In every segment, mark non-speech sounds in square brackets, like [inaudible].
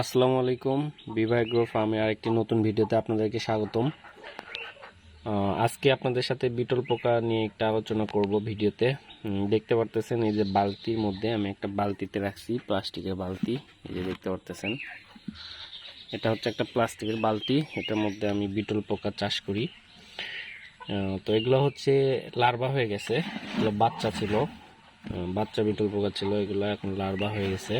আসসালামু আলাইকুম। গ্রো ফার্মে আরেকটি নতুন ভিডিওতে আপনাদেরকে স্বাগতম। আজকে আপনাদের সাথে বিটল পোকা নিয়ে একটা আলোচনা করব ভিডিওতে। দেখতে পারতেছেন এই যে বালতির মধ্যে আমি একটা বালতিতে রাখছি, প্লাস্টিকের বালতি। এই যে দেখতে পারতেছেন, এটা হচ্ছে একটা প্লাস্টিকের বালতি। এটার মধ্যে আমি বিটল পোকা চাষ করি। তো এগুলো হচ্ছে লার্ভা হয়ে গেছে। এগুলো বাচ্চা ছিল। বাচ্চা বিটল পোকা ছিল, এগুলো এখন লার্ভা হয়ে গেছে।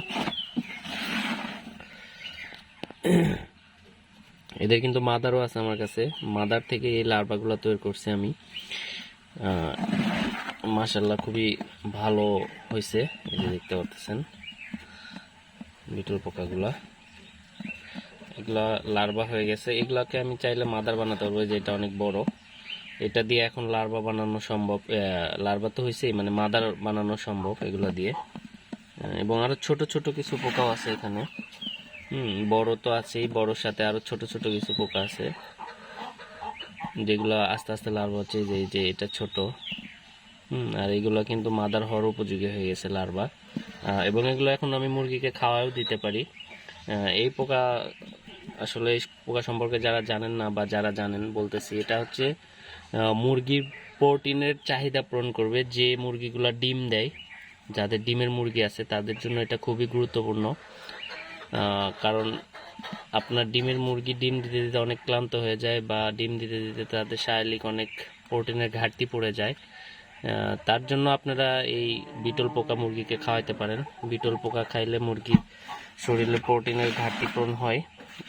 [clears throat] এদের কিন্তু মাদারও আছে আমার কাছে। মাদার থেকে এই লার্ভাগুলো তৈরি করছি আমি। মাশাল্লাহ খুবই ভালো হয়েছে, এই যে দেখতে পাচ্ছেন। বিটল পোকাগুলা। এগুলা লার্ভা হয়ে গেছে। এগুলাকে আমি চাইলে মাদার বানাতে পারব, এই যে এটা অনেক বড়। এটা দিয়ে এখন লার্ভা বানানো সম্ভব লার্ভা তো হয়েছেই মানে মাদার বানানো সম্ভব এগুলা দিয়ে। এবং আরও ছোট ছোট কিছু পোকাও আছে এখানে। হুম, বড় তো আছেই, বড়র সাথে আরও ছোট ছোট কিছু পোকা আছে। যেগুলো আস্তে আস্তে লার্ভা হচ্ছে, যে যে, এটা ছোট। হুম, আর এগুলো কিন্তু মাদার হওয়ার উপযোগী হয়ে গেছে লার্ভা এবং এগুলো এখন আমি মুরগিকে খাওয়াও দিতে পারি। এই পোকা আসলে এই পোকা সম্পর্কে যারা জানেন না বা যারা জানেন, বলতেছি এটা হচ্ছে মুরগির প্রোটিনের চাহিদা পূরণ করবে যে মুরগিগুলো ডিম দেয়। যাদের ডিমের মুরগি আছে, তাদের জন্য এটা খুবই গুরুত্বপূর্ণ। কারণ আপনার ডিমের মুরগি ডিম দিতে দিতে অনেক ক্লান্ত হয়ে যায় বা ডিম দিতে দিতে তাদের শারীরিক অনেক প্রোটিনের ঘাটতি পড়ে যায়। তার জন্য আপনারা এই বিটল পোকা মুরগিকে খাওয়াইতে পারেন। বিটল পোকা খাইলে মুরগির শরীরে প্রোটিনের ঘাটতি পূরণ হয়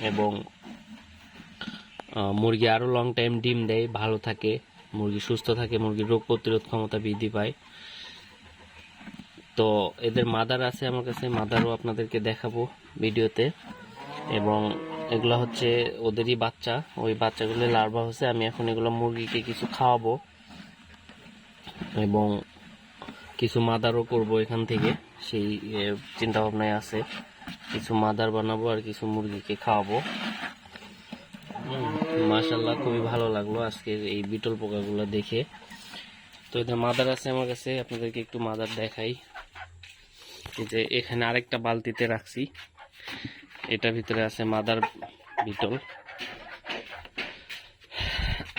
এবং মুরগি আরও লং টাইম ডিম দেয়, ভালো থাকে, মুরগি সুস্থ থাকে, মুরগির রোগ প্রতিরোধ ক্ষমতা বৃদ্ধি পায়। তো এদের মাদার আছে আমার কাছে মাদারও আপনাদেরকে দেখাবো ভিডিওতে। এবং এগুলো হচ্ছে ওদেরই বাচ্চা, ওই বাচ্চাগুলো লার্ভা হচ্ছে আমি এখন এগুলো মুরগিকে কিছু খাওয়াবো। এবং কিছু মাদারও করব এখান থেকে, সেই চিন্তা ভাবনায় আছে। কিছু মাদার বানাবো আর কিছু মুরগিকে খাওয়াবো। মাশাল্লাহ খুবই ভালো লাগল আজকে এই বিটল পোকাগুলো দেখে। তো এদের মাদার আছে আমার কাছে, আপনাদেরকে একটু মাদার দেখাই। যে এখানে আরেকটা বালতিতে রাখছি। এটার ভিতরে আছে মাদার বিটল।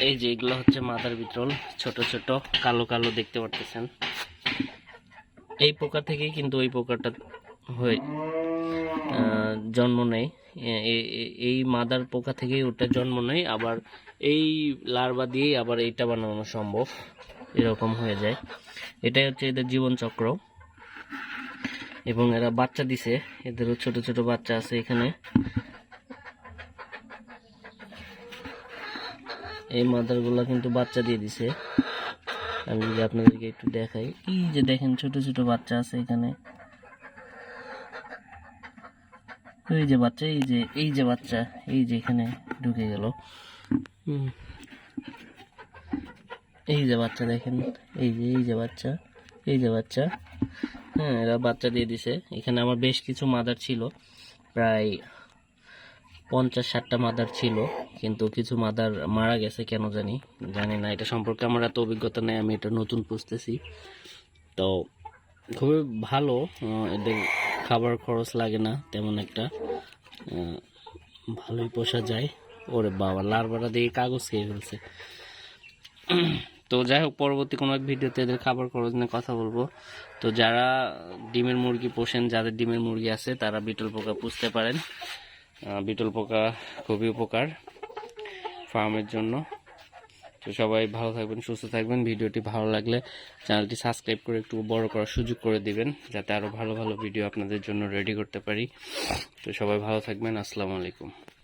এই যে এগুলো হচ্ছে মাদার বিটল, ছোট ছোট, কালো কালো দেখতে পারতেছেন। এই পোকা থেকেই কিন্তু ওই পোকাটা হয়ে জন্ম নেয়। এই মাদার পোকা থেকেই ওটা জন্ম নেয়। আবার এই লার্ভা দিয়েই আবার এইটা বানানো সম্ভব। এরকম হয়ে যায়। এটাই হচ্ছে এদের জীবন চক্র এবং এরা বাচ্চা দিছে। এদেরও ছোট ছোট বাচ্চা আছে এখানে। এই মাদারগুলা কিন্তু বাচ্চা দিয়ে দিছে। আমি যদি আপনাদেরকে একটু দেখাই। এই যে দেখেন, ছোট ছোট বাচ্চা আছে এখানে। এই যে বাচ্চা, এই যে এই যে বাচ্চা, এই যে এখানে ঢুকে গেল। এই যে বাচ্চা দেখেন। এই যে এই যে বাচ্চা, এই যে বাচ্চা। হ্যাঁ এরা বাচ্চা দিয়ে দিছে। এখানে আমার বেশ কিছু মাদার ছিল। প্রায় পঞ্চাশ ষাটটা মাদার ছিল, কিন্তু কিছু মাদার মারা গেছে, কেন জানি? জানি না, এটা সম্পর্কে আমার এত অভিজ্ঞতা নেই, আমি এটা নতুন পুষতেছি তো খুবই ভালো এদের খাবার খরচ লাগে না, তেমন একটা ভালোই পোষা যায়। ওরে বাবা, লারবারা দিয়ে কাগজ খেয়ে ফেলছে। তো যাই হোক পরবর্তী কোনো এক ভিডিওতে এদের খাবার খরচ নিয়ে কথা বলব। তো যারা ডিমের মুরগি পোষেন, যাদের ডিমের মুরগি আছে, তারা বিটল পোকা পুষতে পারেন। বিটল পোকা খুবই উপকার ফার্মের জন্য। তো সবাই ভালো থাকবেন, সুস্থ থাকবেন। ভিডিওটি ভালো লাগলে চ্যানেলটি সাবস্ক্রাইব করে একটু বড় করার সুযোগ করে দিবেন, যাতে আরও ভালো ভালো ভিডিও আপনাদের জন্য রেডি করতে পারি। তো সবাই ভালো থাকবেন। আসসালামু আলাইকুম।